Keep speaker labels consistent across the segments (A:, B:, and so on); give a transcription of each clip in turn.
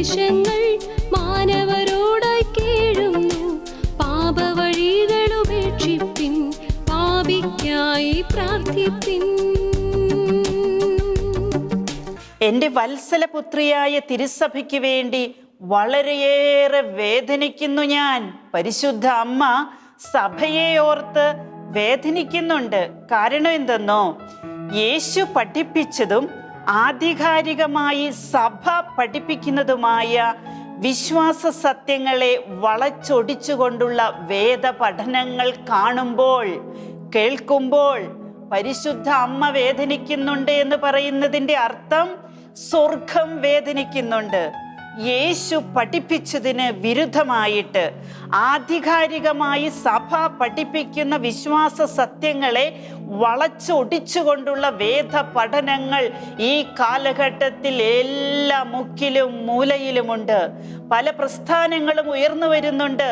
A: ഉപദേശങ്ങൾ മാനവരോടായി കേഴുന്നു. പാപവഴികൾ ഉപേക്ഷിപ്പിൻ പാപിക്കായി പ്രാർത്ഥിപ്പിൻ.
B: എന്റെ വത്സലപുത്രിയായ തിരുസഭയ്ക്ക് വേണ്ടി വളരെയേറെ വേദനിക്കുന്നു ഞാൻ. പരിശുദ്ധ അമ്മ സഭയെ ഓർത്ത് വേദനിക്കുന്നുണ്ട്. കാരണം എന്തെന്നോ? യേശു പഠിപ്പിച്ചതും ആധികാരികമായി സഭ പഠിപ്പിക്കുന്നതുമായ വിശ്വാസ സത്യങ്ങളെ വളച്ചൊടിച്ചുകൊണ്ടുള്ള വേദ പഠനങ്ങൾ കാണുമ്പോൾ കേൾക്കുമ്പോൾ പരിശുദ്ധ അമ്മ വേദനിക്കുന്നുണ്ട് എന്ന് പറയുന്നതിന്റെ അർത്ഥം സ്വർഗം വേദനിക്കുന്നുണ്ട്. യേശു പഠിപ്പിച്ചതിന് വിരുദ്ധമായിട്ട് ആധികാരികമായി സഭ പഠിപ്പിക്കുന്ന വിശ്വാസ സത്യങ്ങളെ വളച്ചൊടിച്ചുകൊണ്ടുള്ള വേദ പഠനങ്ങൾ ഈ കാലഘട്ടത്തിൽ എല്ലാ മുക്കിലും മൂലയിലുമുണ്ട്. പല പ്രസ്ഥാനങ്ങളും ഉയർന്നു വരുന്നുണ്ട്.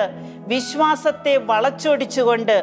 B: വിശ്വാസത്തെ വളച്ചൊടിച്ചുകൊണ്ട്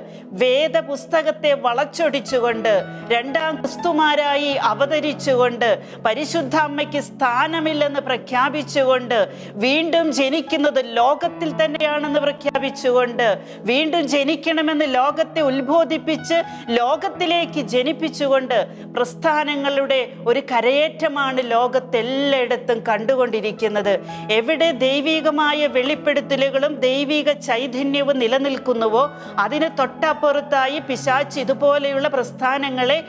B: വേദപുസ്തകത്തെ വളച്ചൊടിച്ചുകൊണ്ട് രണ്ടാം ക്രിസ്തുമാരായി അവതരിച്ചുകൊണ്ട് പരിശുദ്ധ അമ്മയ്ക്ക് സ്ഥാനമില്ലെന്ന് പ്രഖ്യാപിച്ചുകൊണ്ട് വീണ്ടും ജനിക്കുന്നത് ലോകത്തിൽ തന്നെയാണെന്ന് പ്രഖ്യാപിച്ചുകൊണ്ട് വീണ്ടും ജനിക്കണമെന്ന് ലോകത്തെ ഉത്ബോധിപ്പിച്ച് ലോകത്തിലേക്ക് ജനിപ്പിച്ചുകൊണ്ട് പ്രസ്ഥാനങ്ങളുടെ ഒരു കരയേറ്റമാണ് ലോകത്തെല്ലായിടത്തും കണ്ടുകൊണ്ടിരിക്കുന്നത്. എവിടെ ദൈവികമായ വെളിപ്പെടുത്തലുകളും ദൈവിക ചൈതന്യവും നിലനിൽക്കുന്നുവോ? അതിന് തൊട്ടപ്പുറത്തായി പിശാച്ച് ഇതുപോലെയുള്ള പ്രസ്ഥാനങ്ങളെ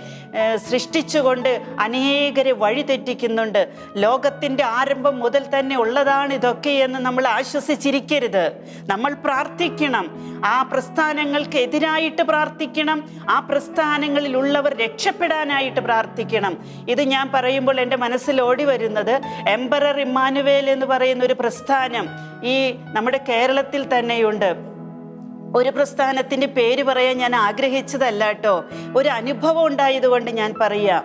B: സൃഷ്ടിച്ചുകൊണ്ട് അനേകരെ വഴിതെറ്റിക്കുന്നുണ്ട്. ലോകത്തിന്റെ ആരംഭം മുതൽ തന്നെ ഉള്ളതാണ് ഇതൊക്കെ എന്ന് നമ്മൾ ആശ്വസിച്ചിരിക്കരുത്. നമ്മൾ പ്രാർത്ഥിക്കണം. ആ പ്രസ്ഥാനങ്ങൾക്ക് എതിരായിട്ട് പ്രാർത്ഥിക്കണം. ആ പ്രസ്ഥാനങ്ങളിൽ ഉള്ളവർ രക്ഷപ്പെടാനായിട്ട് പ്രാർത്ഥിക്കണം. ഇത് ഞാൻ പറയുമ്പോൾ എന്റെ മനസ്സിൽ ഓടി വരുന്നത് എംബറർ ഇമ്മാനുവേൽ എന്ന് പറയുന്ന ഒരു പ്രസ്ഥാനം ഈ നമ്മുടെ കേരളത്തിൽ തന്നെയുണ്ട്. ഒരു പ്രസ്ഥാനത്തിന്റെ പേര് പറയാൻ ഞാൻ ആഗ്രഹിച്ചതല്ല കേട്ടോ. ഒരു അനുഭവം ഉണ്ടായതുകൊണ്ട് ഞാൻ പറയാം.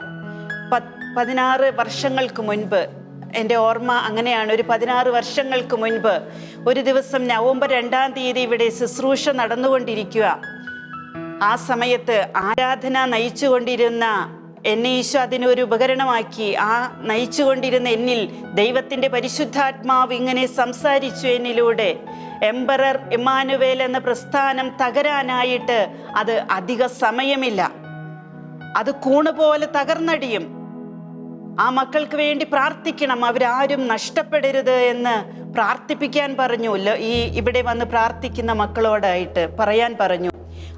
B: പത്- പതിനാറ് വർഷങ്ങൾക്ക് മുൻപ് എന്റെ ഓർമ്മ അങ്ങനെയാണ്. ഒരു പതിനാറ് വർഷങ്ങൾക്ക് മുൻപ് ഒരു ദിവസം നവംബർ രണ്ടാം തീയതി ഇവിടെ ശുശ്രൂഷ നടന്നുകൊണ്ടിരിക്കുക. ആ സമയത്ത് ആരാധന നയിച്ചുകൊണ്ടിരുന്ന എന്നെ ഈശോ അതിനൊരു ഉപകരണമാക്കി. ആ നയിച്ചുകൊണ്ടിരുന്ന എന്നിൽ ദൈവത്തിന്റെ പരിശുദ്ധാത്മാവ് ഇങ്ങനെ സംസാരിച്ചു എന്നിലൂടെ. എംബറർ ഇമാനുവേൽ എന്ന പ്രസ്ഥാനം തകരാനായിട്ട് അത് അധിക സമയമില്ല. അത് കൂണ് പോലെ തകർന്നടിയും. ആ മക്കൾക്ക് വേണ്ടി പ്രാർത്ഥിക്കണം. അവരാരും നഷ്ടപ്പെടരുത് എന്ന് പ്രാർത്ഥിപ്പിക്കാൻ പറഞ്ഞു. ഈ ഇവിടെ വന്ന് പ്രാർത്ഥിക്കുന്ന മക്കളോടായിട്ട് പറയാൻ പറഞ്ഞു.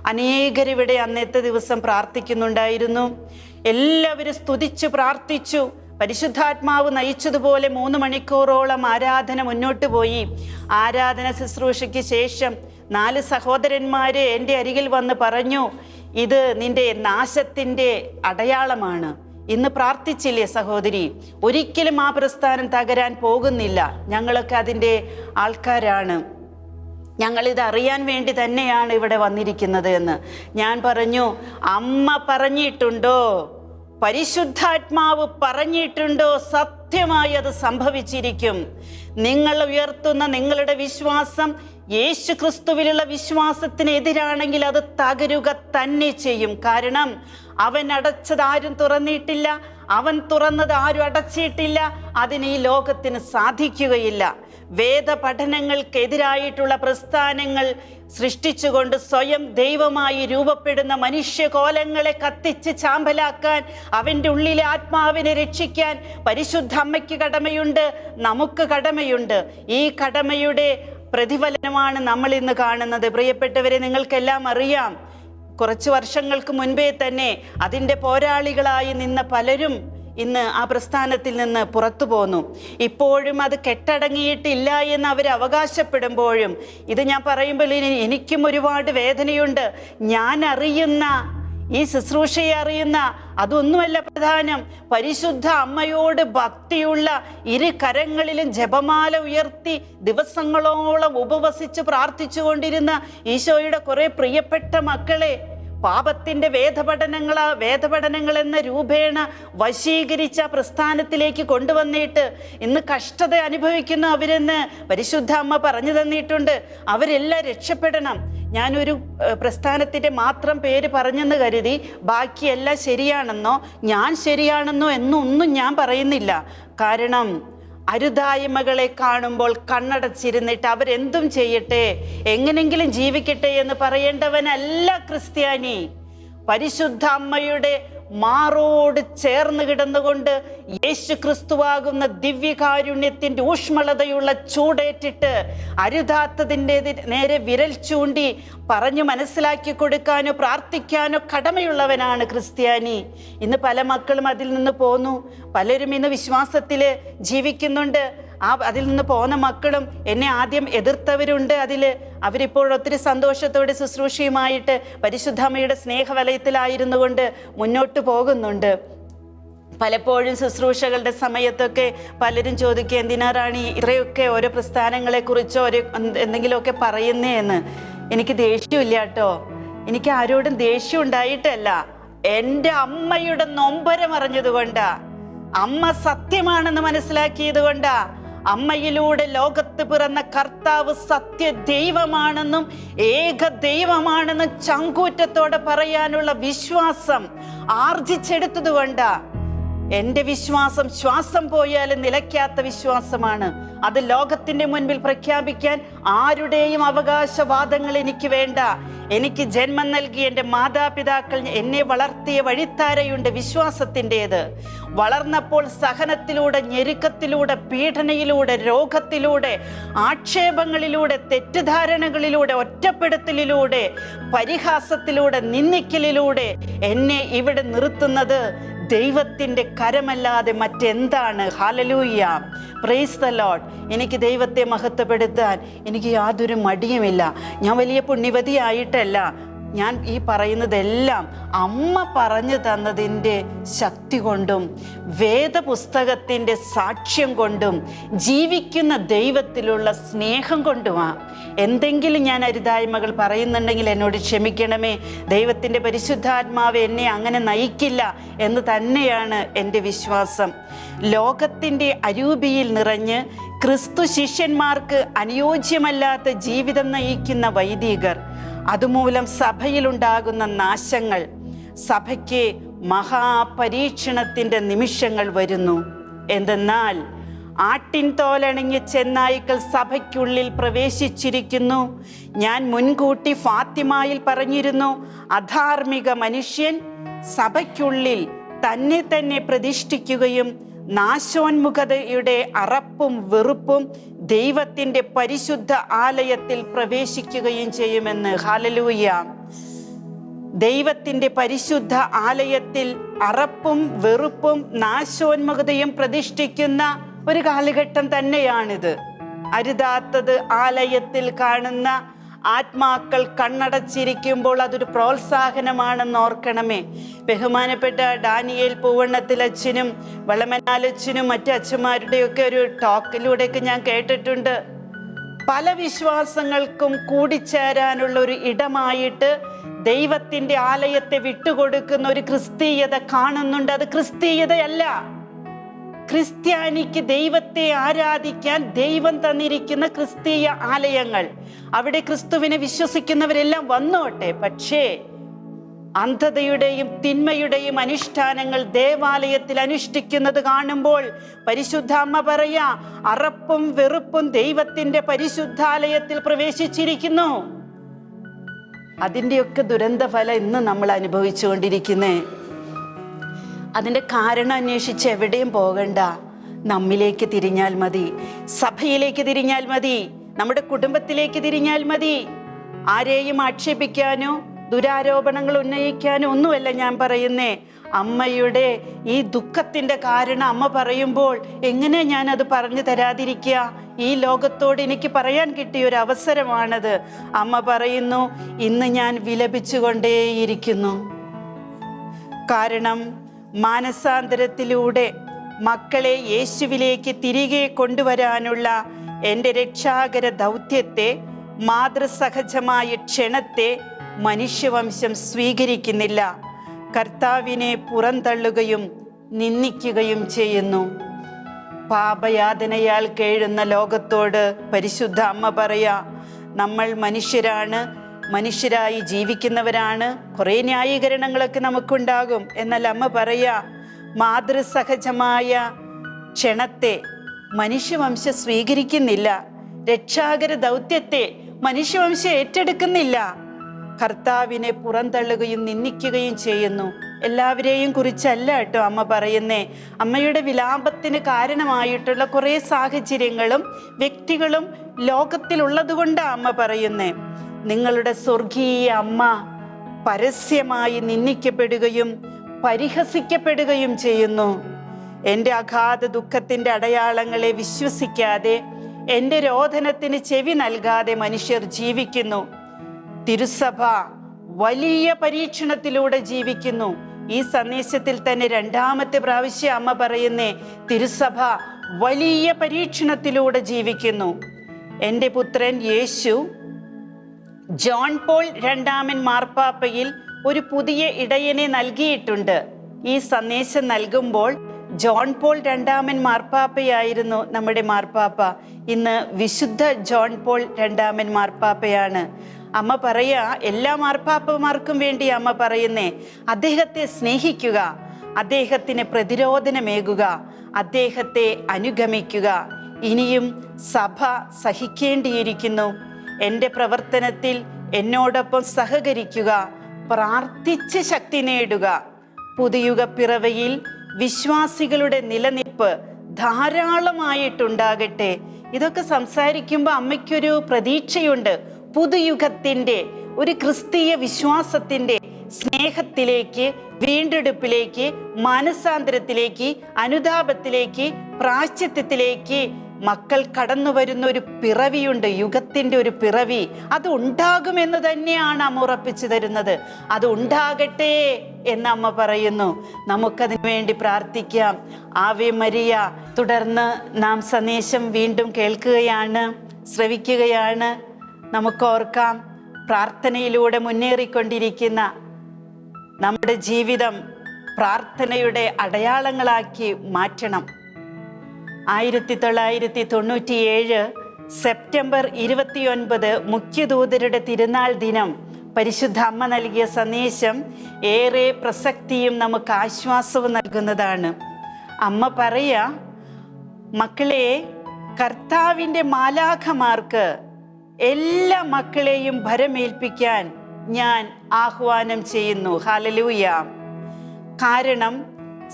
B: അനേകരിവിടെ അന്നത്തെ ദിവസം പ്രാർത്ഥിക്കുന്നുണ്ടായിരുന്നു. എല്ലാവരും സ്തുതിച്ചു പ്രാർത്ഥിച്ചു. പരിശുദ്ധാത്മാവ് നയിച്ചതുപോലെ മൂന്ന് മണിക്കൂറോളം ആരാധന മുന്നോട്ട് പോയി. ആരാധന ശുശ്രൂഷയ്ക്ക് ശേഷം നാല് സഹോദരന്മാര് എന്റെ അരികിൽ വന്ന് പറഞ്ഞു ഇത് നിന്റെ നാശത്തിന്റെ അടയാളമാണ്. ഇന്ന് പ്രാർത്ഥിച്ചില്ലേ സഹോദരി? ഒരിക്കലും ആ പ്രസ്ഥാനം തകരാൻ പോകുന്നില്ല. ഞങ്ങളൊക്കെ അതിന്റെ ആൾക്കാരാണ്. ഞങ്ങളിത് അറിയാൻ വേണ്ടി തന്നെയാണ് ഇവിടെ വന്നിരിക്കുന്നത് എന്ന്. ഞാൻ പറഞ്ഞു അമ്മ പറഞ്ഞിട്ടുണ്ടോ? പരിശുദ്ധാത്മാവ് പറഞ്ഞിട്ടുണ്ടോ? സത്യമായി അത് സംഭവിച്ചിരിക്കും. നിങ്ങൾ ഉയർത്തുന്ന നിങ്ങളുടെ വിശ്വാസം യേശു ക്രിസ്തുവിലുള്ള വിശ്വാസത്തിനെതിരാണെങ്കിൽ അത് തകരുക തന്നെ ചെയ്യും. കാരണം അവൻ അടച്ചത് ആരും തുറന്നിട്ടില്ല അവൻ തുറന്നത് ആരും അടച്ചിട്ടില്ല അതിന് ഈ ലോകത്തിന് സാധിക്കുകയില്ല. വേദ പഠനങ്ങൾക്കെതിരായിട്ടുള്ള പ്രസ്ഥാനങ്ങൾ സൃഷ്ടിച്ചുകൊണ്ട് സ്വയം ദൈവമായി രൂപപ്പെടുന്ന മനുഷ്യകോലങ്ങളെ കത്തിച്ച് ചാമ്പലാക്കാൻ അവന്റെ ഉള്ളിലെ ആത്മാവിനെ രക്ഷിക്കാൻ പരിശുദ്ധ അമ്മയ്ക്ക് കടമയുണ്ട് നമുക്ക് കടമയുണ്ട്. ഈ കടമയുടെ പ്രതിഫലനമാണ് നമ്മൾ ഇന്ന് കാണുന്നത്. പ്രിയപ്പെട്ടവരെ നിങ്ങൾക്കെല്ലാം അറിയാം കുറച്ച് വർഷങ്ങൾക്ക് മുൻപേ തന്നെ അതിന്റെ പോരാളികളായി നിന്ന പലരും ഇന്ന് ആ പ്രസ്ഥാനത്തിൽ നിന്ന് പുറത്തു പോന്നു. ഇപ്പോഴും അത് കെട്ടടങ്ങിയിട്ടില്ല എന്ന് അവർ അവകാശപ്പെടുമ്പോഴും ഇത് ഞാൻ പറയുമ്പോൾ ഇനി എനിക്കും ഒരുപാട് വേദനയുണ്ട്. ഞാൻ അറിയുന്ന ഈ ശുശ്രൂഷയെ അറിയുന്ന അതൊന്നുമല്ല പ്രധാനം. പരിശുദ്ധ അമ്മയോട് ഭക്തിയുള്ള ഇരു കരങ്ങളിലും ജപമാല ഉയർത്തി ദിവസങ്ങളോളം ഉപവസിച്ച് പ്രാർത്ഥിച്ചുകൊണ്ടിരുന്ന ഈശോയുടെ കുറേ പ്രിയപ്പെട്ട മക്കളെ പാപത്തിന്റെ വേദപഠനങ്ങൾ വേദപഠനങ്ങൾ എന്ന രൂപേണ വശീകരിച്ച പ്രസ്ഥാനത്തിലേക്ക് കൊണ്ടുവന്നിട്ട് ഇന്ന് കഷ്ടത അനുഭവിക്കുന്ന അവരെന്ന് പരിശുദ്ധ അമ്മ പറഞ്ഞു തന്നിട്ടുണ്ട്. അവരെല്ലാം രക്ഷപ്പെടണം. ഞാനൊരു പ്രസ്ഥാനത്തിന്റെ മാത്രം പേര് പറഞ്ഞെന്ന് കരുതി ബാക്കിയെല്ലാം ശരിയാണെന്നോ ഞാൻ ശരിയാണെന്നോ എന്നൊന്നും ഞാൻ പറയുന്നില്ല. കാരണം അരുതായ്മകളെ കാണുമ്പോൾ കണ്ണടച്ചിരുന്നിട്ട് അവരെന്തും ചെയ്യട്ടെ? എങ്ങനെങ്കിലും ജീവിക്കട്ടെ എന്ന് പറയേണ്ടവനല്ല ക്രിസ്ത്യാനി. പരിശുദ്ധ അമ്മയുടെ മാറോട് ചേർന്ന് കിടന്നുകൊണ്ട് യേശു ക്രിസ്തുവാകുന്ന ദിവ്യകാരുണ്യത്തിന്റെ ഊഷ്മളതയുള്ള ചൂടേറ്റിട്ട് അരുതാത്തതിന്റെ നേരെ വിരൽ ചൂണ്ടി പറഞ്ഞു മനസ്സിലാക്കി കൊടുക്കാനോ പ്രാർത്ഥിക്കാനോ കടമയുള്ളവനാണ് ക്രിസ്ത്യാനി. ഇന്ന് പല മക്കളും അതിൽ നിന്ന് പോന്നു. പലരും ഇന്ന് വിശ്വാസത്തിൽ ജീവിക്കുന്നുണ്ട്. ആ അതിൽ നിന്ന് പോകുന്ന മക്കളും എന്നെ ആദ്യം എതിർത്തവരുണ്ട് അതിൽ അവരിപ്പോൾ ഒത്തിരി സന്തോഷത്തോടെ ശുശ്രൂഷയുമായിട്ട് പരിശുദ്ധമ്മയുടെ സ്നേഹവലയത്തിലായിരുന്നു കൊണ്ട് മുന്നോട്ട് പോകുന്നുണ്ട്. പലപ്പോഴും ശുശ്രൂഷകളുടെ സമയത്തൊക്കെ പലരും ചോദിക്കുക എന്തിനാറാണ് ഇത്രയൊക്കെ ഓരോ പ്രസ്ഥാനങ്ങളെക്കുറിച്ചോ ഒരു എന്ത് എന്തെങ്കിലുമൊക്കെ പറയുന്നേ എന്ന്? എനിക്ക് ദേഷ്യമില്ല കേട്ടോ. എനിക്ക് ആരോടും ദേഷ്യം ഉണ്ടായിട്ടല്ല. എന്റെ അമ്മയുടെ നൊമ്പരം അറിഞ്ഞതുകൊണ്ടാ അമ്മ സത്യമാണെന്ന് മനസ്സിലാക്കിയത് കൊണ്ടാ അമ്മയിലൂടെ ലോകത്ത് പിറന്ന കർത്താവ് സത്യ ദൈവമാണെന്നും ഏക ദൈവമാണെന്നും ചങ്കൂറ്റത്തോടെ പറയാനുള്ള വിശ്വാസം ആർജിച്ചെടുത്തത് എന്റെ വിശ്വാസം ശ്വാസം പോയാലും നിലയ്ക്കാത്ത വിശ്വാസമാണ്. അത് ലോകത്തിന്റെ മുൻപിൽ പ്രഖ്യാപിക്കാൻ ആരുടെയും അവകാശവാദങ്ങൾ എനിക്ക് വേണ്ട. എനിക്ക് ജന്മം നൽകിയ എന്റെ മാതാപിതാക്കൾ എന്നെ വളർത്തിയ വഴിത്താരയുണ്ട് വിശ്വാസത്തിന്റെത്. വളർന്നപ്പോൾ സഹനത്തിലൂടെ ഞെരുക്കത്തിലൂടെ പീഡനയിലൂടെ രോഗത്തിലൂടെ ആക്ഷേപങ്ങളിലൂടെ തെറ്റിദ്ധാരണകളിലൂടെ ഒറ്റപ്പെടുത്തലിലൂടെ പരിഹാസത്തിലൂടെ നിന്ദിക്കലിലൂടെ എന്നെ ഇവിടെ നിർത്തുന്നത് ദൈവത്തിന്റെ കരമല്ലാതെ മറ്റെന്താണ്? ഹാലലൂയ്യ പ്രൈസ് ദ ലോഡ് എനിക്ക് ദൈവത്തെ മഹത്വപ്പെടുത്താൻ എനിക്ക് യാതൊരു മടിയുമില്ല. ഞാൻ വലിയ പുണ്യവതിയായിട്ടല്ല. ഞാൻ ഈ പറയുന്നതെല്ലാം അമ്മ പറഞ്ഞു തന്നതിന്റെ ശക്തി കൊണ്ടും വേദപുസ്തകത്തിന്റെ സാക്ഷ്യം കൊണ്ടും ജീവിക്കുന്ന ദൈവത്തിലുള്ള സ്നേഹം കൊണ്ടുമാണ് എന്തെങ്കിലും ഞാൻ അരുതായ്മകൾ പറയുന്നുണ്ടെങ്കിൽ എന്നോട് ക്ഷമിക്കണമേ. ദൈവത്തിന്റെ പരിശുദ്ധാത്മാവ് എന്നെ അങ്ങനെ നയിക്കില്ല എന്ന് തന്നെയാണ് എന്റെ വിശ്വാസം. ലോകത്തിന്റെ അരൂപിയിൽ നിറഞ്ഞ് ക്രിസ്തു ശിഷ്യന്മാർക്ക് അനുയോജ്യമല്ലാത്ത ജീവിതം നയിക്കുന്ന വൈദികർ അതുമൂലം സഭയിലുണ്ടാകുന്ന നാശങ്ങൾ സഭയ്ക്ക് മഹാപരീക്ഷണത്തിന്റെ നിമിഷങ്ങൾ വരുന്നു. എന്തെന്നാൽ ആട്ടിൻ തോലണിഞ്ഞ് ചെന്നായ്ക്കൾ സഭയ്ക്കുള്ളിൽ പ്രവേശിച്ചിരിക്കുന്നു. ഞാൻ മുൻകൂട്ടി ഫാത്തിമായിൽ പറഞ്ഞിരുന്നു അധാർമിക മനുഷ്യൻ സഭയ്ക്കുള്ളിൽ തന്നെ തന്നെ പ്രതിഷ്ഠിക്കുകയും നാശോന്മുഖതയുടെ അറപ്പും വെറുപ്പും ദൈവത്തിന്റെ പരിശുദ്ധ ആലയത്തിൽ പ്രവേശിക്കുകയും ചെയ്യുമെന്ന്. ഹാലലൂയ ദൈവത്തിന്റെ പരിശുദ്ധ ആലയത്തിൽ അറപ്പും വെറുപ്പും നാശോന്മുഖതയും പ്രതിഷ്ഠിക്കുന്ന ഒരു കാലഘട്ടം തന്നെയാണിത്. അരുതാത്തത് ആലയത്തിൽ കാണുന്ന ആത്മാക്കൾ കണ്ണടച്ചിരിക്കുമ്പോൾ അതൊരു പ്രോത്സാഹനമാണെന്ന് ഓർക്കണമേ. ബഹുമാനപ്പെട്ട ഡാനിയേൽ പൂവണ്ണത്തിലച്ഛനും വളമനാലച്ഛനും മറ്റു അച്ഛന്മാരുടെയൊക്കെ ഒരു ടോക്കിലൂടെയൊക്കെ ഞാൻ കേട്ടിട്ടുണ്ട്. പല വിശ്വാസങ്ങൾക്കും കൂടിച്ചേരാനുള്ള ഒരു ഇടമായിട്ട് ദൈവത്തിന്റെ ആലയത്തെ വിട്ടുകൊടുക്കുന്ന ഒരു ക്രിസ്തീയത കാണുന്നുണ്ട്. അത് ക്രിസ്തീയതയല്ല. ക്രിസ്ത്യാനിക്ക് ദൈവത്തെ ആരാധിക്കാൻ ദൈവം തന്നിരിക്കുന്ന ക്രിസ്തീയ ആലയങ്ങൾ. അവിടെ ക്രിസ്തുവിനെ വിശ്വസിക്കുന്നവരെല്ലാം വന്നോട്ടെ. പക്ഷേ അന്ധതയുടെയും തിന്മയുടെയും അനുഷ്ഠാനങ്ങൾ ദേവാലയത്തിൽ അനുഷ്ഠിക്കുന്നത് കാണുമ്പോൾ പരിശുദ്ധ അമ്മ പറയാ അറപ്പും വെറുപ്പും ദൈവത്തിന്റെ പരിശുദ്ധാലയത്തിൽ പ്രവേശിച്ചിരിക്കുന്നു. അതിന്റെയൊക്കെ ദുരന്തഫലം ഇന്ന് നമ്മൾ അനുഭവിച്ചുകൊണ്ടിരിക്കുന്നേ. അതിന്റെ കാരണം അന്വേഷിച്ച് എവിടെയും പോകണ്ട. നമ്മിലേക്ക് തിരിഞ്ഞാൽ മതി. സഭയിലേക്ക് തിരിഞ്ഞാൽ മതി. നമ്മുടെ കുടുംബത്തിലേക്ക് തിരിഞ്ഞാൽ മതി. ആരെയും ആക്ഷേപിക്കാനോ ദുരാരോപണങ്ങൾ ഉന്നയിക്കാനോ ഒന്നുമല്ല ഞാൻ പറയുന്നേ. അമ്മയുടെ ഈ ദുഃഖത്തിന്റെ കാരണം അമ്മ പറയുമ്പോൾ എങ്ങനെ ഞാൻ അത് പറഞ്ഞു തരാതിരിക്കുക? ഈ ലോകത്തോട് എനിക്ക് പറയാൻ കിട്ടിയ ഒരു അവസരമാണത്. അമ്മ പറയുന്നു ഇന്ന് ഞാൻ വിലപിച്ചുകൊണ്ടേയിരിക്കുന്നു. കാരണം മാനസാന്തരത്തിലൂടെ മക്കളെ യേശുവിലേക്ക് തിരികെ കൊണ്ടുവരാനുള്ള എന്റെ രക്ഷാകര ദൗത്യത്തെ മാതൃസഹജമായ ക്ഷണത്തെ മനുഷ്യവംശം സ്വീകരിക്കുന്നില്ല. കർത്താവിനെ പുറന്തള്ളുകയും നിന്ദിക്കുകയും ചെയ്യുന്നു. പാപയാതനയാൽ കേഴുന്ന ലോകത്തോട് പരിശുദ്ധ അമ്മ പറയാ നമ്മൾ മനുഷ്യരാണ് മനുഷ്യരായി ജീവിക്കുന്നവരാണ്. കുറേ ന്യായീകരണങ്ങളൊക്കെ നമുക്കുണ്ടാകും. എന്നാൽ അമ്മ പറയാ മാതൃസഹജമായ ക്ഷണത്തെ മനുഷ്യവംശ സ്വീകരിക്കുന്നില്ല. രക്ഷാകര ദൗത്യത്തെ മനുഷ്യവംശം ഏറ്റെടുക്കുന്നില്ല. കർത്താവിനെ പുറന്തള്ളുകയും നിന്ദിക്കുകയും ചെയ്യുന്നു. എല്ലാവരെയും കുറിച്ചല്ല കേട്ടോ അമ്മ പറയുന്നേ. അമ്മയുടെ വിലാപത്തിന് കാരണമായിട്ടുള്ള കുറേ സാഹചര്യങ്ങളും വ്യക്തികളും ലോകത്തിലുള്ളത് കൊണ്ടാണ് അമ്മ പറയുന്നേ. നിങ്ങളുടെ സ്വർഗീയ അമ്മ പരസ്യമായി നിന്ദിക്കപ്പെടുകയും പരിഹസിക്കപ്പെടുകയും ചെയ്യുന്നു. എന്റെ അഗാധ ദുഃഖത്തിന്റെ അടയാളങ്ങളെ വിശ്വസിക്കാതെ എന്റെ രോധനത്തിന് ചെവി നൽകാതെ മനുഷ്യർ ജീവിക്കുന്നു. തിരുസഭ വലിയ പരീക്ഷണത്തിലൂടെ ജീവിക്കുന്നു. ഈ സന്ദേശത്തിൽ തന്നെ രണ്ടാമത്തെ പ്രാവശ്യം അമ്മ പറയുന്നേ തിരുസഭ വലിയ പരീക്ഷണത്തിലൂടെ ജീവിക്കുന്നു. എന്റെ പുത്രൻ യേശു ജോൺ പോൾ രണ്ടാമൻ മാർപ്പാപ്പയിൽ ഒരു പുതിയ ഇടയനെ നൽകിയിട്ടുണ്ട്. ഈ സന്ദേശം നൽകുമ്പോൾ ജോൺ പോൾ രണ്ടാമൻ മാർപ്പാപ്പയായിരുന്നു നമ്മുടെ മാർപ്പാപ്പ. ഇന്ന് വിശുദ്ധ ജോൺ പോൾ രണ്ടാമൻ മാർപ്പാപ്പയാണ്. അമ്മ പറയാ എല്ലാ മാർപ്പാപ്പമാർക്കും വേണ്ടി അമ്മ പറയുന്നേ അദ്ദേഹത്തെ സ്നേഹിക്കുക അദ്ദേഹത്തിന് പ്രതിരോധനമേകുക അദ്ദേഹത്തെ അനുഗമിക്കുക. ഇനിയും സഭ സഹിക്കേണ്ടിയിരിക്കുന്നു. എന്റെ പ്രവർത്തനത്തിൽ എന്നോടൊപ്പം സഹകരിക്കുക പ്രാർത്ഥിച്ച് ശക്തി നേടുക. പുതിയുഗ പിറവയിൽ വിശ്വാസികളുടെ നിലനിൽപ്പ് ധാരാളമായിട്ടുണ്ടാകട്ടെ. ഇതൊക്കെ സംസാരിക്കുമ്പോൾ അമ്മയ്ക്കൊരു പ്രതീക്ഷയുണ്ട്. പുതുയുഗത്തിന്റെ ഒരു ക്രിസ്തീയ വിശ്വാസത്തിന്റെ സ്നേഹത്തിലേക്ക് വീണ്ടെടുപ്പിലേക്ക് മാനസാന്തരത്തിലേക്ക് അനുതാപത്തിലേക്ക് പ്രാശ്ചിത്യത്തിലേക്ക് മക്കൾ കടന്നു വരുന്ന ഒരു പിറവിയുണ്ട് യുഗത്തിന്റെ ഒരു പിറവി. അത് ഉണ്ടാകുമെന്ന് തന്നെയാണ് അമ്മ ഉറപ്പിച്ചു തരുന്നത്. അത് ഉണ്ടാകട്ടെ എന്ന് അമ്മ പറയുന്നു. നമുക്കതിനു വേണ്ടി പ്രാർത്ഥിക്കാം. ആവേ മരിയ തുടർന്ന് നാം സന്ദേശം വീണ്ടും കേൾക്കുകയാണ് ശ്രവിക്കുകയാണ്. നമുക്കോർക്കാം പ്രാർത്ഥനയിലൂടെ മുന്നേറിക്കൊണ്ടിരിക്കുന്ന നമ്മുടെ ജീവിതം പ്രാർത്ഥനയുടെ അടയാളങ്ങളാക്കി മാറ്റണം. ആയിരത്തി തൊള്ളായിരത്തി തൊണ്ണൂറ്റിയേഴ് സെപ്റ്റംബർ ഇരുപത്തിയൊൻപത് മുഖ്യദൂതരുടെ തിരുനാൾ ദിനം. പരിശുദ്ധ അമ്മ നൽകിയ സന്ദേശം ഏറെ പ്രസക്തിയും നമുക്ക് ആശ്വാസവും നൽകുന്നതാണ്. അമ്മ പറയാ മക്കളെ കർത്താവിന്റെ മാലാഖമാർക്ക് എല്ലാ മക്കളെയും ഭരമേൽപ്പിക്കാൻ ഞാൻ ആഹ്വാനം ചെയ്യുന്നു. ഹാലലൂയ കാരണം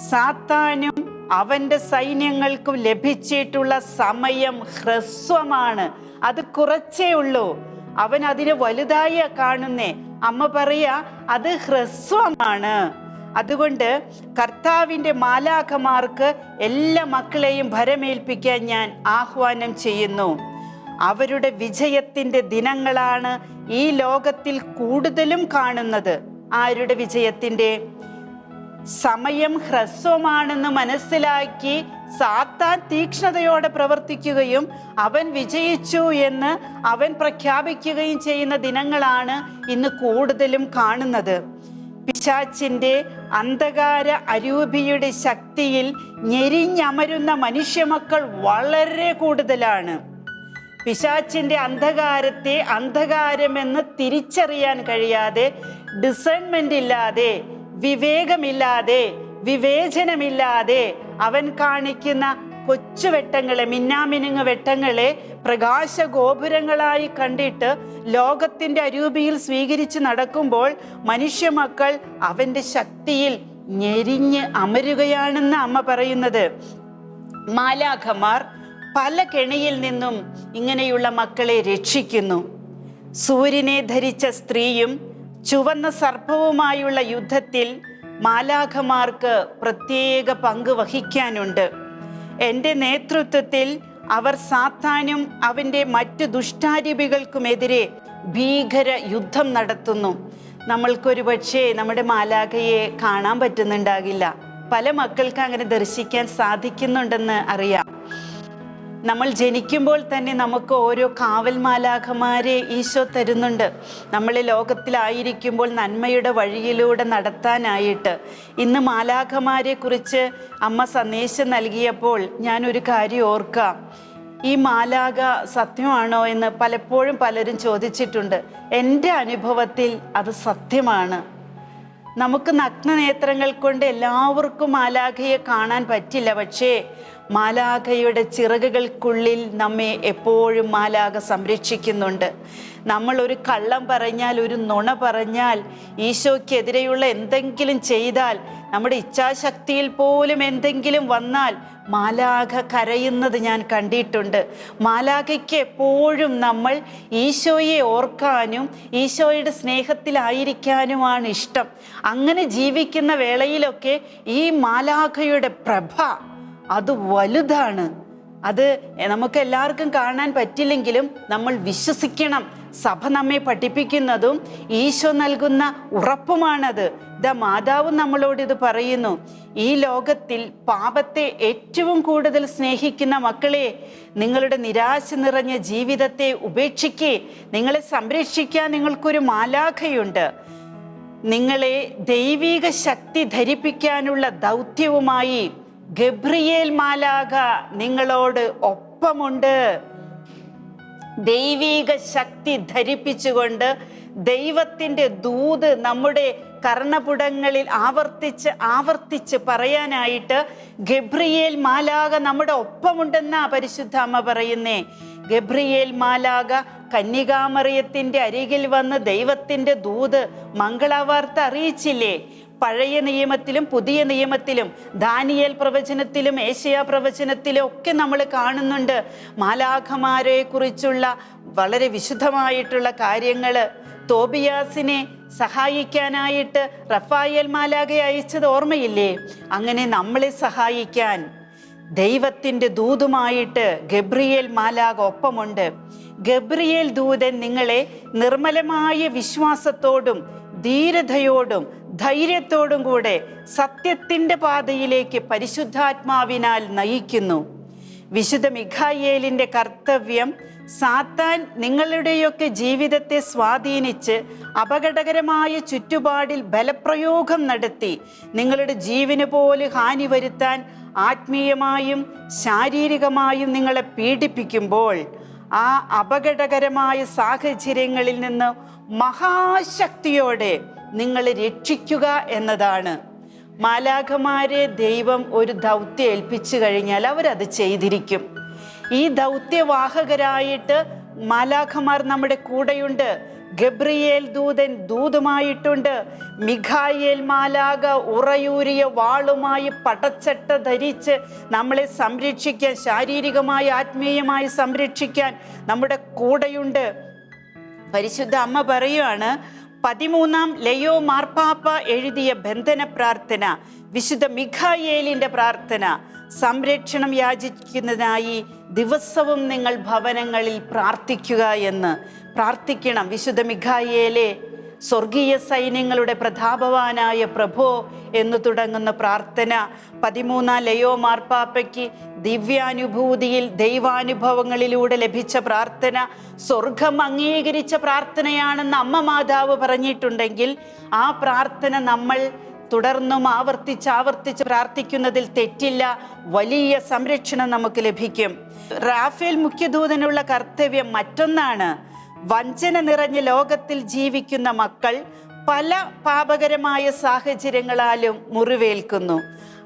B: സാത്താനും അവന്റെ സൈന്യങ്ങൾക്കും ലഭിച്ചിട്ടുള്ള സമയം ഹ്രസ്വമാണ്. അത് കുറച്ചേ ഉള്ളൂ. അവൻ അതിനെ വലുതായി കാണുന്നേ. അമ്മ പറയാ അത് ഹ്രസ്വമാണ്. അതുകൊണ്ട് കർത്താവിന്റെ മാലാഖമാർക്ക് എല്ലാ മക്കളെയും ഭരമേൽപ്പിക്കാൻ ഞാൻ ആഹ്വാനം ചെയ്യുന്നു. അവരുടെ വിജയത്തിന്റെ ദിനങ്ങളാണ് ഈ ലോകത്തിൽ കൂടുതലും കാണുന്നത്. ആരുടെ വിജയത്തിന്റെ? സമയം ഹ്രസ്വമാണെന്ന് മനസ്സിലാക്കി സാത്താൻ തീക്ഷ്ണതയോടെ പ്രവർത്തിക്കുകയും അവൻ വിജയിച്ചു എന്ന് അവൻ പ്രഖ്യാപിക്കുകയും ചെയ്യുന്ന ദിനങ്ങളാണ് ഇന്ന് കൂടുതലും കാണുന്നത്. പിശാച്ചിന്റെ അന്ധകാര അരൂപിയുടെ ശക്തിയിൽ ഞെരിഞ്ഞമരുന്ന മനുഷ്യമക്കൾ വളരെ കൂടുതലാണ്. പിശാച്ചിന്റെ അന്ധകാരത്തെ അന്ധകാരമെന്ന് തിരിച്ചറിയാൻ കഴിയാതെ ഡിസൈൻമെന്റ് ഇല്ലാതെ വിവേകമില്ലാതെ വിവേചനമില്ലാതെ അവൻ കാണിക്കുന്ന കൊച്ചുവെട്ടങ്ങളെ മിന്നാമിനുങ്ങ വെട്ടങ്ങളെ പ്രകാശ ഗോപുരങ്ങളായി കണ്ടിട്ട് ലോകത്തിന്റെ അരൂപിയിൽ സ്വീകരിച്ച് നടക്കുമ്പോൾ മനുഷ്യ മക്കൾ അവന്റെ ശക്തിയിൽ ഞെരിഞ്ഞ് അമരുകയാണെന്ന് അമ്മ പറയുന്നത്. മാലാഖമാർ പല കെണിയിൽ നിന്നും ഇങ്ങനെയുള്ള മക്കളെ രക്ഷിക്കുന്നു. സൂര്യനെ ധരിച്ച സ്ത്രീയും ചുവന്ന സർപ്പവുമായുള്ള യുദ്ധത്തിൽ മാലാഖമാർക്ക് പ്രത്യേക പങ്ക് വഹിക്കാനുണ്ട്. എന്റെ നേതൃത്വത്തിൽ അവർ സാത്താനും അവന്റെ മറ്റു ദുഷ്ടാരൂപികൾക്കുമെതിരെ ഭീകര യുദ്ധം നടത്തുന്നു. നമ്മൾക്കൊരു പക്ഷേ നമ്മുടെ മാലാഖയെ കാണാൻ പറ്റുന്നുണ്ടാകില്ല. പല മക്കൾക്ക് അങ്ങനെ ദർശിക്കാൻ സാധിക്കുന്നുണ്ടെന്ന് അറിയാം. നമ്മൾ ജനിക്കുമ്പോൾ തന്നെ നമുക്ക് ഓരോ കാവൽ മാലാഖമാരെ ഈശോ തരുന്നുണ്ട്. നമ്മൾ ലോകത്തിലായിരിക്കുമ്പോൾ നന്മയുടെ വഴിയിലൂടെ നടത്താനായിട്ട്. ഇന്ന് മാലാഖമാരെ കുറിച്ച് അമ്മ സന്ദേശം നൽകിയപ്പോൾ ഞാനൊരു കാര്യം ഓർക്കാം. ഈ മാലാക സത്യമാണോ എന്ന് പലപ്പോഴും പലരും ചോദിച്ചിട്ടുണ്ട്. എന്റെ അനുഭവത്തിൽ അത് സത്യമാണ്. നമുക്ക് നഗ്നനേത്രങ്ങൾ കൊണ്ട് എല്ലാവർക്കും മാലാഖയെ കാണാൻ പറ്റില്ല. പക്ഷേ മാലാഖയുടെ ചിറകുകൾക്കുള്ളിൽ നമ്മെ എപ്പോഴും മാലാഖ സംരക്ഷിക്കുന്നുണ്ട്. നമ്മൾ ഒരു കള്ളം പറഞ്ഞാൽ ഒരു നുണ പറഞ്ഞാൽ ഈശോയ്ക്കെതിരെയുള്ള എന്തെങ്കിലും ചെയ്താൽ നമ്മുടെ ഇച്ഛാശക്തിയിൽ പോലും എന്തെങ്കിലും വന്നാൽ മാലാഖ കരയുന്നത് ഞാൻ കണ്ടിട്ടുണ്ട്. മാലാഖയ്ക്ക് എപ്പോഴും നമ്മൾ ഈശോയെ ഓർക്കാനും ഈശോയുടെ സ്നേഹത്തിലായിരിക്കാനുമാണ് ഇഷ്ടം. അങ്ങനെ ജീവിക്കുന്ന വേളയിലൊക്കെ ഈ മാലാഖയുടെ പ്രഭ അത് വലുതാണ്. അത് നമുക്ക് എല്ലാവർക്കും കാണാൻ പറ്റില്ലെങ്കിലും നമ്മൾ വിശ്വസിക്കണം. സഭ നമ്മെ പഠിപ്പിക്കുന്നതും ഈശോ നൽകുന്ന ഉറപ്പുമാണത്. ദ മാതാവ് നമ്മളോട് ഇത് പറയുന്നു. ഈ ലോകത്തിൽ പാപത്തെ ഏറ്റവും കൂടുതൽ സ്നേഹിക്കുന്ന മക്കളെ നിങ്ങളുടെ നിരാശ നിറഞ്ഞ ജീവിതത്തെ ഉപേക്ഷിക്കേ. നിങ്ങളെ സംരക്ഷിക്കാൻ നിങ്ങൾക്കൊരു മാലാഖയുണ്ട്. നിങ്ങളെ ദൈവിക ശക്തി ധരിപ്പിക്കാനുള്ള ദൗത്യവുമായി ഗബ്രിയേൽ മാലാഖ നിങ്ങളോട് ഒപ്പമുണ്ട്. ദൈവീക ശക്തി ധരിപ്പിച്ചുകൊണ്ട് ദൈവത്തിന്റെ ദൂത് നമ്മുടെ കർണപുടങ്ങളിൽ ആവർത്തിച്ച് ആവർത്തിച്ച് പറയാനായിട്ട് ഗബ്രിയേൽ മാലാക നമ്മുടെ ഒപ്പമുണ്ടെന്നാ പരിശുദ്ധ അമ്മ പറയുന്നേ. ഗബ്രിയേൽ മാലാക കന്യകാമറിയത്തിന്റെ അരികിൽ വന്ന് ദൈവത്തിന്റെ ദൂത് മംഗളവാർത്ത അറിയിച്ചില്ലേ? പഴയ നിയമത്തിലും പുതിയ നിയമത്തിലും ദാനിയേൽ പ്രവചനത്തിലും ഏഷ്യ പ്രവചനത്തിലും ഒക്കെ നമ്മൾ കാണുന്നുണ്ട്. മാലാഖമാരെ കുറിച്ചുള്ള വളരെ വിശുദ്ധമായിട്ടുള്ള കാര്യങ്ങൾ. തോബിയാസിനെ സഹായിക്കാനായിട്ട് റഫായേൽ മാലാഖ അയച്ചത് ഓർമ്മയില്ലേ? അങ്ങനെ നമ്മളെ സഹായിക്കാൻ ദൈവത്തിന്റെ ദൂതുമായിട്ട് ഗബ്രിയേൽ മാലാഖ ഒപ്പമുണ്ട്. ഗബ്രിയേൽ ദൂതൻ നിങ്ങളെ നിർമ്മലമായ വിശ്വാസത്തോടും ധീരതയോടും ധൈര്യത്തോടും കൂടെ സത്യത്തിന്റെ പാതയിലേക്ക് പരിശുദ്ധാത്മാവിനാൽ നയിക്കുന്നു. വിശുദ്ധ മിഖായേലിന്റെ കർത്തവ്യം സാത്താൻ നിങ്ങളുടെയൊക്കെ ജീവിതത്തെ സ്വാധീനിച്ച് അപകടകരമായ ചുറ്റുപാടിൽ ബലപ്രയോഗം നടത്തി നിങ്ങളുടെ ജീവന് പോലെ ഹാനി വരുത്താൻ ആത്മീയമായും ശാരീരികമായും നിങ്ങളെ പീഡിപ്പിക്കുമ്പോൾ ആ അപകടകരമായ സാഹചര്യങ്ങളിൽ നിന്ന് മഹാശക്തിയോടെ നിങ്ങൾ രക്ഷിക്കുക എന്നതാണ്. മാലാഖമാരെ ദൈവം ഒരു ദൗത്യം ഏൽപ്പിച്ചു കഴിഞ്ഞാൽ അവരത് ചെയ്തിരിക്കും. ഈ ദൗത്യവാഹകരായിട്ട് മാലാഖമാർ നമ്മുടെ കൂടെയുണ്ട്. ഗബ്രിയേൽ ദൂതൻ ദൂതുമായിട്ടുണ്ട്. മിഖായേൽ മാലാക ഉറയൂരിയ വാളുമായി പടച്ചട്ട ധരിച്ച് നമ്മളെ സംരക്ഷിക്കാൻ ശാരീരികമായി ആത്മീയമായി സംരക്ഷിക്കാൻ നമ്മുടെ കൂടെയുണ്ട്. പരിശുദ്ധ അമ്മ പറയുവാണ് പതിമൂന്നാം ലയോ മാർപ്പാപ്പ എഴുതിയ ബന്ധന പ്രാർത്ഥന വിശുദ്ധ മിഖായേലിന്റെ പ്രാർത്ഥന സംരക്ഷണം യാചിക്കുന്നതിനായി ദിവസവും നിങ്ങൾ ഭവനങ്ങളിൽ പ്രാർത്ഥിക്കുക എന്ന്. പ്രാർത്ഥിക്കണം. വിശുദ്ധ മിഖായേലെ സ്വർഗീയ സൈന്യങ്ങളുടെ പ്രതാപവാനായ പ്രഭോ എന്ന് തുടങ്ങുന്ന പ്രാർത്ഥന. പതിമൂന്നാം ലയോ മാർപ്പാപ്പയ്ക്ക് ദിവ്യാനുഭൂതിയിൽ ദൈവാനുഭവങ്ങളിലൂടെ ലഭിച്ച പ്രാർത്ഥന. സ്വർഗം അംഗീകരിച്ച പ്രാർത്ഥനയാണെന്ന് അമ്മ മാതാവ് പറഞ്ഞിട്ടുണ്ടെങ്കിൽ ആ പ്രാർത്ഥന നമ്മൾ തുടർന്നും ആവർത്തിച്ച് ആവർത്തിച്ച് പ്രാർത്ഥിക്കുന്നതിൽ തെറ്റില്ല. വലിയ സംരക്ഷണം നമുക്ക് ലഭിക്കും. റാഫേൽ മുഖ്യദൂതനുള്ള കർത്തവ്യം മറ്റൊന്നാണ്. വഞ്ചന നിറഞ്ഞ ലോകത്തിൽ ജീവിക്കുന്ന മക്കൾ പല പാപകരമായ സാഹചര്യങ്ങളാലും മുറിവേൽക്കുന്നു.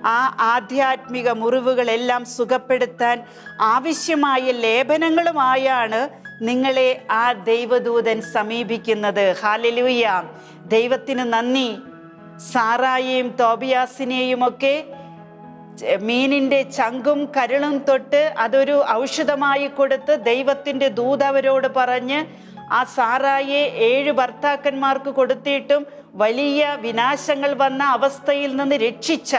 B: ആ ആധ്യാത്മിക മുറിവുകളെല്ലാം സുഖപ്പെടുത്താൻ ആവശ്യമായ ലേപനങ്ങളുമായാണ് നിങ്ങളെ ആ ദൈവദൂതൻ സമീപിക്കുന്നത്. ഹാലലൂയ ദൈവത്തിന് നന്ദി. സാറായെയും തോബിയാസിനെയും ഒക്കെ മീനിന്റെ ചങ്കും കരളും തൊട്ട് അതൊരു ഔഷധമായി കൊടുത്ത് ദൈവത്തിന്റെ ദൂത് അവരോട് പറഞ്ഞ് ആ സാറായെ ഏഴ് ഭർത്താക്കന്മാർക്ക് കൊടുത്തിട്ടും വലിയ വിനാശങ്ങൾ വന്ന അവസ്ഥയിൽ നിന്ന് രക്ഷിച്ച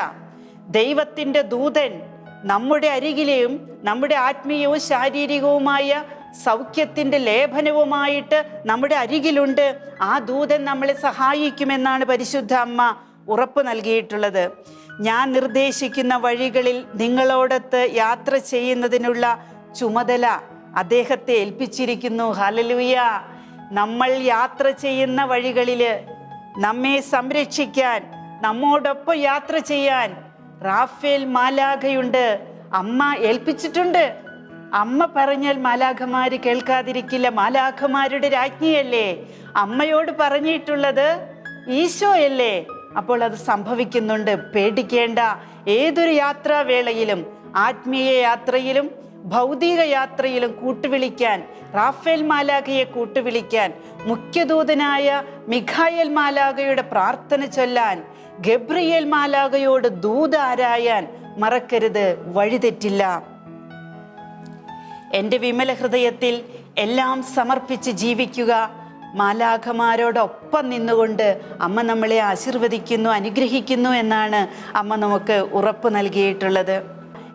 B: ദൈവത്തിന്റെ ദൂതൻ നമ്മുടെ അരികിലെയും നമ്മുടെ ആത്മീയവും ശാരീരികവുമായ സൗഖ്യത്തിന്റെ ലേപനവുമായിട്ട് നമ്മുടെ അരികിലുണ്ട്. ആ ദൂതൻ നമ്മളെ സഹായിക്കുമെന്നാണ് പരിശുദ്ധ അമ്മ ഉറപ്പ് നൽകിയിട്ടുള്ളത്. ഞാൻ നിർദ്ദേശിക്കുന്ന വഴികളിൽ നിങ്ങളോടൊത്ത് യാത്ര ചെയ്യുന്നതിനുള്ള ചുമതല അദ്ദേഹത്തെ ഏൽപ്പിച്ചിരിക്കുന്നു. ഹലലൂയ നമ്മൾ യാത്ര ചെയ്യുന്ന വഴികളിൽ നമ്മെ സംരക്ഷിക്കാൻ നമ്മോടൊപ്പം യാത്ര ചെയ്യാൻ റാഫേൽ മാലാഖയുണ്ട്. അമ്മ ഏൽപ്പിച്ചിട്ടുണ്ട്. അമ്മ പറഞ്ഞാൽ മാലാഖമാര് കേൾക്കാതിരിക്കില്ല. മാലാഖമാരുടെ രാജ്ഞിയല്ലേ. അമ്മയോട് പറഞ്ഞിട്ടുള്ളത് ഈശോയല്ലേ. അപ്പോൾ അത് സംഭവിക്കുന്നുണ്ട്. പേടിക്കേണ്ട ഏതൊരു യാത്രാവേളയിലും ആത്മീയ യാത്രയിലും ഭൗതിക യാത്രയിലും കൂട്ടുവിളിക്കാൻ റാഫേൽ മാലാഖയെ കൂട്ടുവിളിക്കാൻ മുഖ്യദൂതനായ മിഖായൽ മാലാഖയുടെ പ്രാർത്ഥന ചൊല്ലാൻ ഗബ്രിയേൽ മാലാഖയോട് ദൂതാരായാൻ മറക്കരുത് വഴിതെറ്റില്ല. എന്റെ വിമല ഹൃദയത്തിൽ എല്ലാം സമർപ്പിച്ച് ജീവിക്കുക. മാലാഖമാരോടൊപ്പം നിന്നുകൊണ്ട് അമ്മ നമ്മളെ ആശീർവദിക്കുന്നു അനുഗ്രഹിക്കുന്നു എന്നാണ് അമ്മ നമുക്ക് ഉറപ്പ് നൽകിയിട്ടുള്ളത്.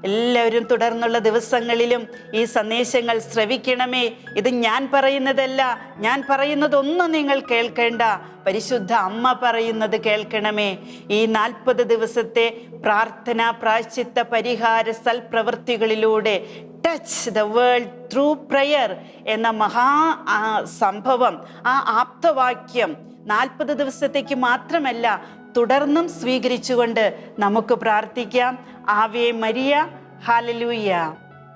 B: എല്ലാവരും തുടർന്നുള്ള ദിവസങ്ങളിലും ഈ സന്ദേശങ്ങൾ ശ്രവിക്കണമേ. ഇത് ഞാൻ പറയുന്നതല്ല ഞാൻ പറയുന്നതൊന്നും നിങ്ങൾ കേൾക്കേണ്ട. പരിശുദ്ധ അമ്മ പറയുന്നത് കേൾക്കണമേ. ഈ നാൽപ്പത് ദിവസത്തെ പ്രാർത്ഥന പ്രാശ്ചിത്ത പരിഹാര സൽപ്രവൃത്തികളിലൂടെ touch the world through prayer എന്ന മഹാ സംഭവം ആ ആപ്തവാക്യം നാൽപ്പത് ദിവസത്തേക്ക് മാത്രമല്ല തുടർന്നും സ്വീകരിച്ചുകൊണ്ട് നമുക്ക് പ്രാർത്ഥിക്കാം. Ave Maria. ഹാലലൂയ